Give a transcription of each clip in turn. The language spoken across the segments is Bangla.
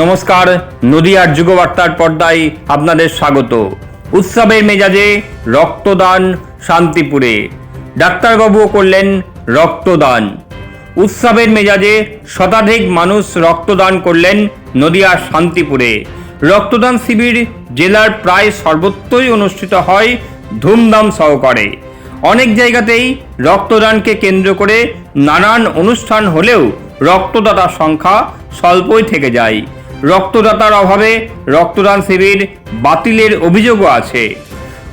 নমস্কার, নদিয়ার যুগবার্তার পর্দায় আপনাদের স্বাগত। উৎসবের মেজাজে রক্তদান শান্তিপুরে। ডাক্তারবাবুও করলেন রক্তদান। উৎসবের মেজাজে শতাধিক মানুষ রক্তদান করলেন নদিয়ার শান্তিপুরে। রক্তদান শিবির জেলার প্রায় সর্বত্রই অনুষ্ঠিত হয় ধুমধাম সহকারে। অনেক জায়গাতেই রক্তদানকে কেন্দ্র করে নানান অনুষ্ঠান হলেও রক্তদাতার সংখ্যা স্বল্পই থেকে যায়। রক্তদাতার অভাবে রক্তদান শিবির বাতিলের অভিযোগও আছে।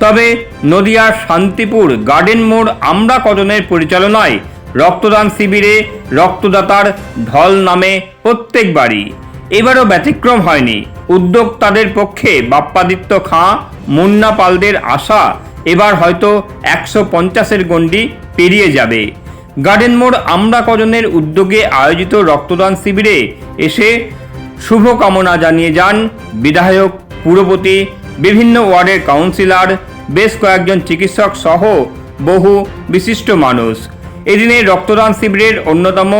তবে নদিয়ার শান্তিপুর গার্ডেন মোড় আমরা কজনের পরিচালনায় রক্তদান শিবিরে রক্তদাতার ঢল নামে প্রত্যেকবারই। এবারও ব্যতিক্রম হয়নি। উদ্যোক্তাদের পক্ষে বাপ্পাদিত্য খাঁ, মুন্না পালদের আশা এবার হয়তো একশো পঞ্চাশের গণ্ডি পেরিয়ে যাবে। গার্ডেন মোড় আমরা কজনের উদ্যোগে আয়োজিত রক্তদান শিবিরে এসে শুভকামনা জানিয়ে যান বিধায়ক, পুরপতি, বিভিন্ন ওয়ার্ডের কাউন্সিলর, বেশ কয়েকজন চিকিৎসক সহ বহু বিশিষ্ট মানুষ। এদিনে রক্তদান শিবিরের অন্যতম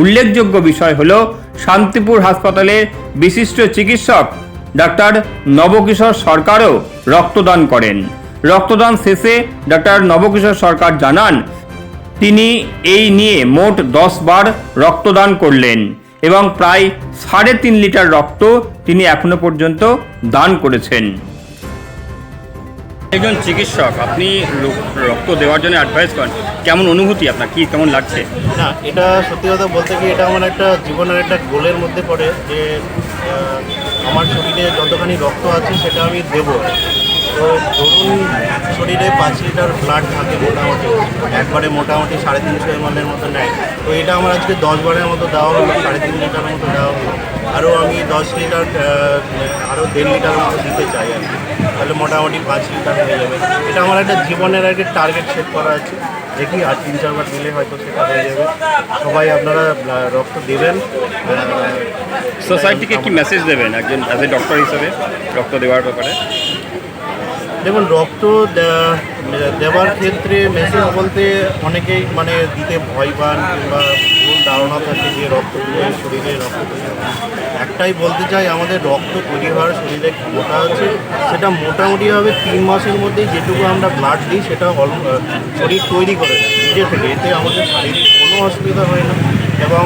উল্লেখযোগ্য বিষয় হল শান্তিপুর হাসপাতালের বিশিষ্ট চিকিৎসক ডাক্তার নবকিশোর সরকারও রক্তদান করেন। রক্তদান শেষে ডাক্তার নবকিশোর সরকার জানান, তিনি এই নিয়ে মোট দশ বার রক্তদান করলেন। এবং প্রায় সাড়ে তিন লিটার রক্ত তিনি এখনও পর্যন্ত দান করেছেন। একজন চিকিৎসক, আপনি রক্ত দেওয়ার জন্য অ্যাডভাইস করেন। কেমন অনুভূতি আপনার? কি কেমন লাগছে? না, এটা সত্যি কথা বলতে কি, এটা আমার একটা জীবনের একটা গোলের মধ্যে পড়ে যে আমার শরীরে যতখানি রক্ত আছে সেটা আমি দেবো। তো ধরুন, শরীরে পাঁচ লিটার ব্লাড থাকে মোটামুটি। একবারে মোটামুটি সাড়ে তিনশো এমএলের মতো নেয়। তো এটা আমার আজকে দশ বারের মতো দেওয়া হলো, সাড়ে তিন লিটারের মতো দেওয়া হলো। আরও আমি দশ লিটার আরও দেড় লিটারের মতো দিতে চাই আর তাহলে মোটামুটি পাঁচ লিটার হয়ে যাবে। এটা আমার একটা জীবনের আর টার্গেট সেট করা আছে। দেখি, আর তিন চারবার দিলে হয়তো সেটা হয়ে যাবে। সবাই আপনারা রক্ত দেবেন। সোসাইটিকে কি মেসেজ দেবেন একজন অ্যাজ এ ডক্টর হিসেবে? রক্ত দেওয়ার ব্যাপারে। দেখুন, রক্ত দেওয়ার ক্ষেত্রে মেসেজ বলতে অনেকেই মানে দিতে ভয় পান কিংবা ভুল ধারণা থাকে যে রক্ত শরীরে রক্ত একটাই বলতে চাই, আমাদের রক্ত তৈরি হওয়ার শরীরে ক্ষমতা আছে। সেটা মোটামুটিভাবে তিন মাসের মধ্যেই যেটুকু আমরা ব্লাড দিই, সেটা শরীর তৈরি করে নিজে থেকে। এতে আমাদের শারীরিক কোনো অসুবিধা হয় না। এবং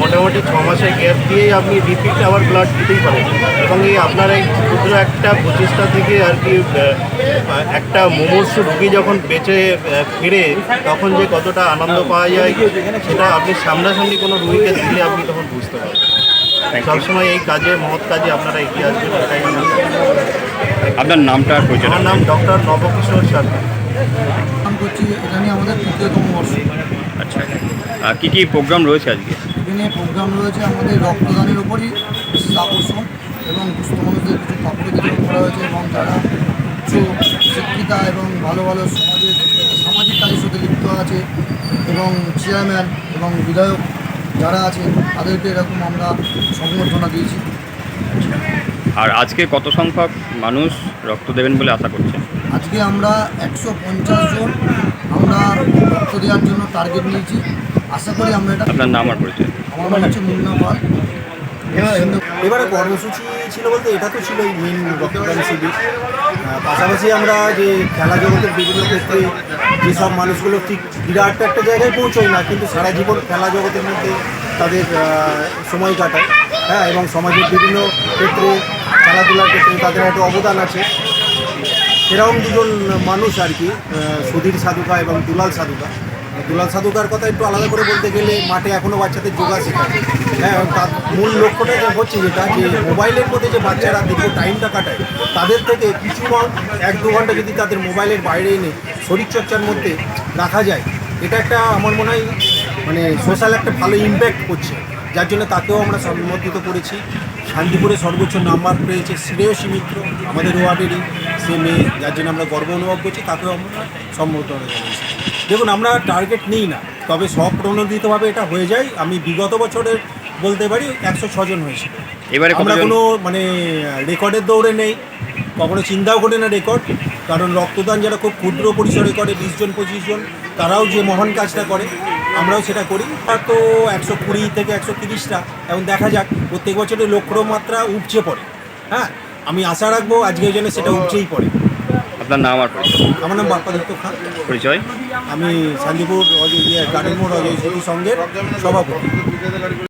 মোটামুটি ছ মাসের গ্যাপ দিয়েই আপনি রিপিট আবার ব্লাড দিতেই পারেন। এবং এই আপনার এই ক্ষুদ্র একটা প্রচেষ্টা থেকে আর কি একটা মুমূর্ষু রুগী যখন বেঁচে ফিরে তখন যে কতটা আনন্দ পাওয়া যায় সেটা আপনি সামনাসামনি কোনো রুগীকে দিলে আপনি তখন বুঝতে পারবেন। সবসময় এই কাজে মহৎ কাজে আপনারা এগিয়ে আসবেন আমি আপনার নামটা আমার নাম ডক্টর নবকিশোর সরকার করছি এটা নিয়ে আমাদের তৃতীয়তম বর্ষ। আচ্ছা। আর কি কি প্রোগ্রাম রয়েছে আজকে? এখানে প্রোগ্রাম রয়েছে আমাদের রক্তদানের উপরই বিশেষ আকর্ষণ এবং দুস্থ মানুষদের কিছু কাপড় বিতরণ করা হয়েছে এবং তারা উচ্চ শিক্ষিতা এবং ভালো ভালো সমাজের সামাজিক কাজের সাথে লিপ্ত আছে এবং চেয়ারম্যান এবং বিধায়ক যারা আছে তাদেরকে এরকম আমরা সংবর্ধনা দিয়েছি। আর আজকে কত সংখ্যক মানুষ রক্ত দেবেন বলে আশা করছেন? আজকে আমরা একশো পঞ্চাশ জন আমরা রক্ত দেওয়ার জন্য টার্গেট নিয়েছি। আশা করি আমরা এটা আপনার নাম আর পরিচয়। আমার নাম হচ্ছে মুন্না পাল। এবারে কর্মসূচি ছিল বলতে এটা তো ছিল মেন রক্তদান শিবির। পাশাপাশি আমরা যে খেলা জগতের বিভিন্ন ক্ষেত্রে যেসব মানুষগুলো ঠিক বিরাট একটা জায়গায় পৌঁছয় না কিন্তু সারা জীবন খেলা জগতের মধ্যে তাদের সময় কাটায়। হ্যাঁ এবং সমাজের বিভিন্ন ক্ষেত্রে খেলাধুলার ক্ষেত্রে তাদের একটা অবদান আছে। এরকম দুজন মানুষ আর কি সুধীর সাধুকা এবং দুলাল সাধুকা। দুলাল সাধুকার কথা একটু আলাদা করে বলতে গেলে মাঠে এখনও বাচ্চাদের যোগা শেখায় হ্যাঁ তার মূল লক্ষ্যটা হচ্ছে যেটা, যে মোবাইলের মধ্যে যে বাচ্চারা দীর্ঘ টাইমটা কাটায়, তাদের থেকে কিছু এক দু ঘণ্টা যদি তাদের মোবাইলের বাইরে এনে শরীরচর্চার মধ্যে রাখা যায়, এটা একটা আমার মনে হয় মানে সোশ্যাল একটা ভালো ইম্প্যাক্ট করছে। যার জন্য তাকেও আমরা সম্মতিত করেছি। শান্তিপুরে সর্বোচ্চ নাম্বার পেয়েছে শ্রেয়সী মিত্র আমাদের ওয়ার্ডেরই। সে মেয়ে যার জন্য আমরা গর্ব অনুভব করছি তাকেও আমরা সম্বর্ধনা জানিয়েছি। দেখুন আমরা টার্গেট নিই না তবে স্বপ্রণোদিতভাবে এটা হয়ে যায়। আমি বিগত বছরের বলতে পারি একশো ছজন হয়েছিল এবারে আমরা কোনো মানে রেকর্ডের দৌড়ে নেই কখনো চিন্তাও করি না রেকর্ড কারণ রক্তদান যারা খুব ক্ষুদ্র পরিসরে করে বিশ জন পঁচিশ জন তারাও যে মহান কাজটা করে আমরাও সেটা করি। তো একশো কুড়ি থেকে একশো তিরিশটা। এবং দেখা যাক প্রত্যেক বছরের লক্ষ্যমাত্রা উপচে পড়ে। হ্যাঁ আমি আশা রাখব আজকে জন্য সেটা উপচেই পড়ে। আপনার নাম আর। আমার নাম বাপ্পাদিত্য খান। পরিচয়? আমি শান্তিপুর অজয় গার্ডেন মোড় অজয় সঙ্গে সভাপতি।